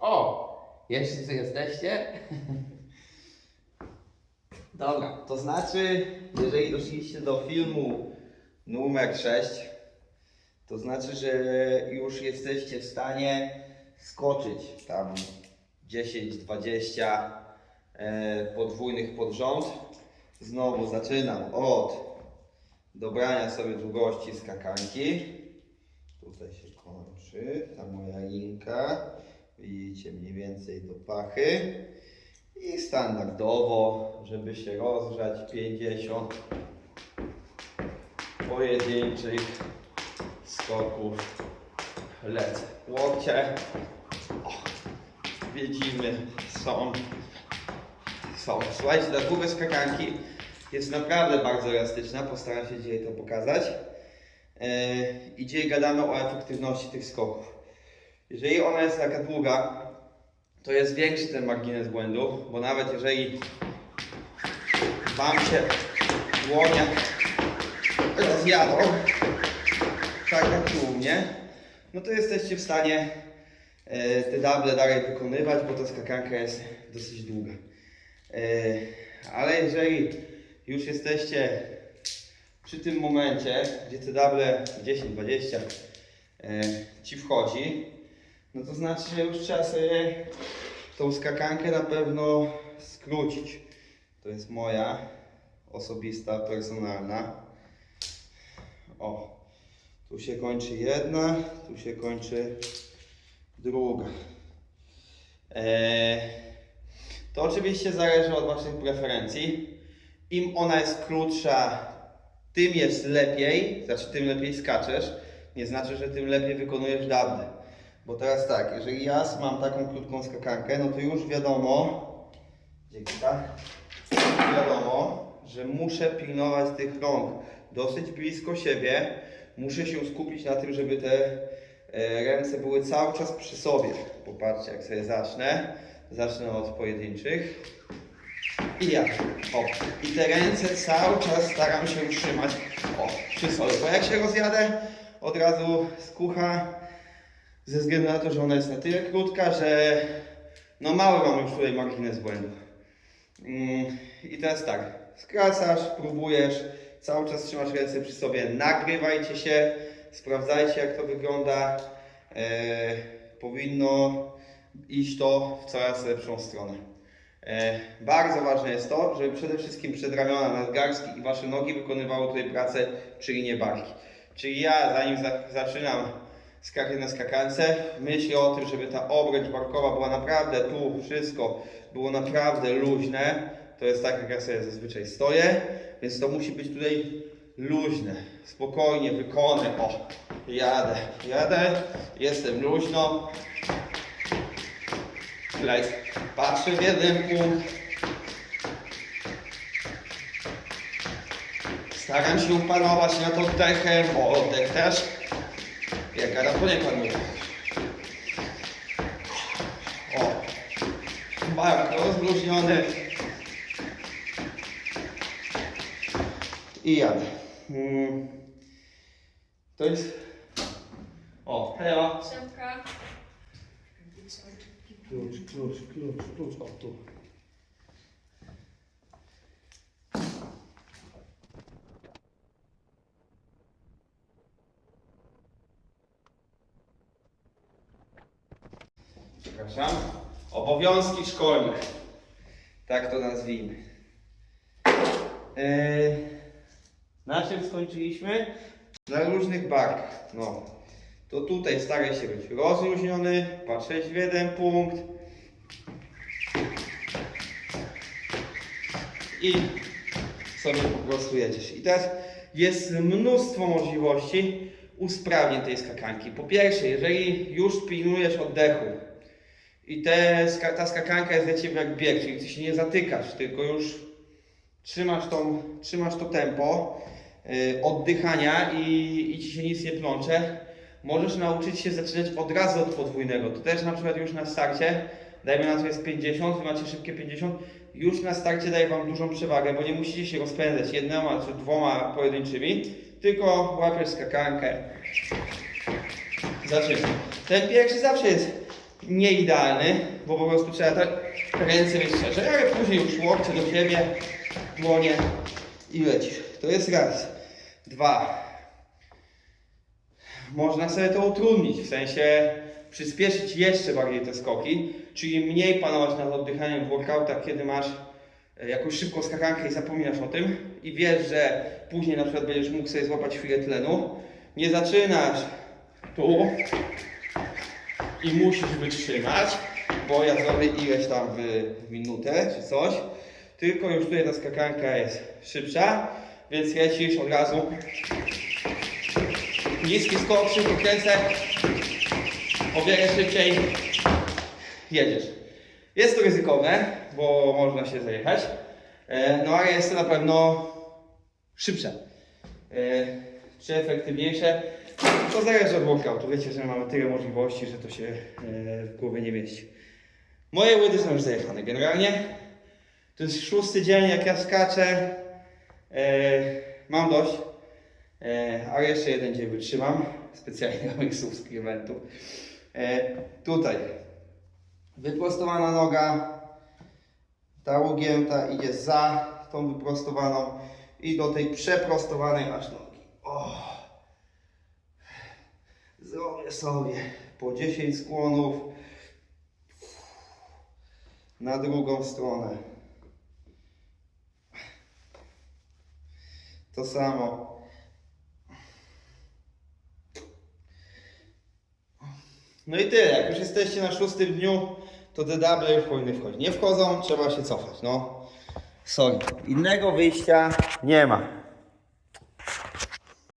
O! Jeszcze tu jesteście? Dobra, to znaczy, jeżeli doszliście do filmu numer 6, to znaczy, że już jesteście w stanie skoczyć tam 10-20 e, podwójnych pod rząd. Znowu zaczynam od dobrania sobie długości skakanki. Tutaj się kończy ta moja linka. Widzicie mniej więcej do pachy. I standardowo, żeby się rozgrzać 50 pojedynczych skoków lecę. Łokcie. O, widzimy, są. Są. Słuchajcie, ta długa skakanki jest naprawdę bardzo elastyczna. Postaram się dzisiaj to pokazać. Yy, I dzisiaj gadamy o efektywności tych skoków. Jeżeli ona jest taka długa, to jest większy ten margines błędu, bo nawet jeżeli Wam się dłonie rozjadą, tak jak tu u mnie, no to jesteście w stanie e, te dable dalej wykonywać, bo ta skakanka jest dosyć długa. E, Ale jeżeli już jesteście przy tym momencie, gdzie te dable 10-20 e, Ci wchodzi, no to znaczy, że już trzeba sobie tą skakankę na pewno skrócić. To jest moja osobista, personalna. O, tu się kończy jedna, tu się kończy druga. Eee, to oczywiście zależy od Waszych preferencji. Im ona jest krótsza, tym jest lepiej, znaczy tym lepiej skaczesz. Nie znaczy, że tym lepiej wykonujesz dawne. Bo teraz tak, jeżeli ja mam taką krótką skakankę, no to już wiadomo, dzięki tak, wiadomo, że muszę pilnować tych rąk dosyć blisko siebie. Muszę się skupić na tym, żeby te e, ręce były cały czas przy sobie. Popatrzcie, jak sobie zacznę. Zacznę od pojedynczych. I ja. O. I te ręce cały czas staram się utrzymać o, przy sobie. Bo jak się rozjadę, od razu skucha ze względu na to, że ona jest na tyle krótka, że no mały mam już tutaj margines błędu. Mm, I teraz tak, skracasz, próbujesz, cały czas trzymasz ręce przy sobie, nagrywajcie się, sprawdzajcie jak to wygląda. E, powinno iść to w coraz lepszą stronę. E, bardzo ważne jest to, żeby przede wszystkim przedramiona, nadgarstki i Wasze nogi wykonywały tutaj pracę przy linie barki. Czyli ja zanim za, zaczynam skakać na skakance, myślę o tym, żeby ta obręcz barkowa była naprawdę tu, wszystko było naprawdę luźne. To jest tak, jak ja sobie zazwyczaj stoję, więc to musi być tutaj luźne. Spokojnie wykonę. O, jadę, jadę, jestem luźno. Lecę. Patrzę w jeden punkt. Staram się panować nad oddechem, bo oddech też jak gada nie panuje. O, bark rozluźniony. I jadę. Mm. To jest... O, hejo. Siemka. Klucz, klucz, klucz, klucz, o tu. Przepraszam. Obowiązki szkolne. Tak to nazwijmy. Eee, na czym skończyliśmy? Na różnych barkach. No. To tutaj staraj się być rozluźniony, patrzeć w jeden punkt. I sobie po prostu jedziesz. I teraz jest mnóstwo możliwości usprawnień tej skakanki. Po pierwsze, jeżeli już pilnujesz oddechu i te, ta skakanka jest dla Ciebie jak bieg, czyli Ty się nie zatykasz, tylko już trzymasz, tą, trzymasz to tempo y, oddychania i, i Ci się nic nie plącze, możesz nauczyć się zaczynać od razu od podwójnego. To też na przykład już na starcie, dajmy na to jest 50, Wy macie szybkie 50, już na starcie daje Wam dużą przewagę, bo nie musicie się rozpędzać jednoma czy dwoma pojedynczymi, tylko łapiesz skakankę. Zaczynam. Ten pierwszy zawsze jest nieidealny, bo po prostu trzeba tak ręce mieć ale później już łokcie do siebie, dłonie i lecisz. To jest raz. Dwa. Można sobie to utrudnić, w sensie przyspieszyć jeszcze bardziej te skoki, czyli mniej panować nad oddychaniem w workoutach, kiedy masz e, jakąś szybką skakankę i zapominasz o tym i wiesz, że później na przykład będziesz mógł sobie złapać chwilę tlenu. Nie zaczynasz tu i musisz wytrzymać, bo ja zrobię ileś tam w minutę czy coś, tylko już tutaj ta skakanka jest szybsza, więc lecisz od razu niski skok, szybko kręcę, o wiele szybciej jedziesz. Jest to ryzykowne, bo można się zajechać, e, no ale jest to na pewno szybsze. E, Czy efektywniejsze? To zależy od workoutu. Wiecie, że mamy tyle możliwości, że to się e, w głowie nie mieści. Moje łydy są już zajechane generalnie. To jest szósty dzień, jak ja skaczę. E, mam dość. E, ale jeszcze jeden dzień wytrzymam. Specjalnie dla moich subskrybentów. Tutaj. Wyprostowana noga. Ta ugięta idzie za tą wyprostowaną i do tej przeprostowanej aż nogi. O. Zrobię sobie po 10 skłonów na drugą stronę. To samo. No i tyle. Jak już jesteście na szóstym dniu, to te double już powinny wchodzić. Nie wchodzą, trzeba się cofać. No, sorry. Innego wyjścia nie ma.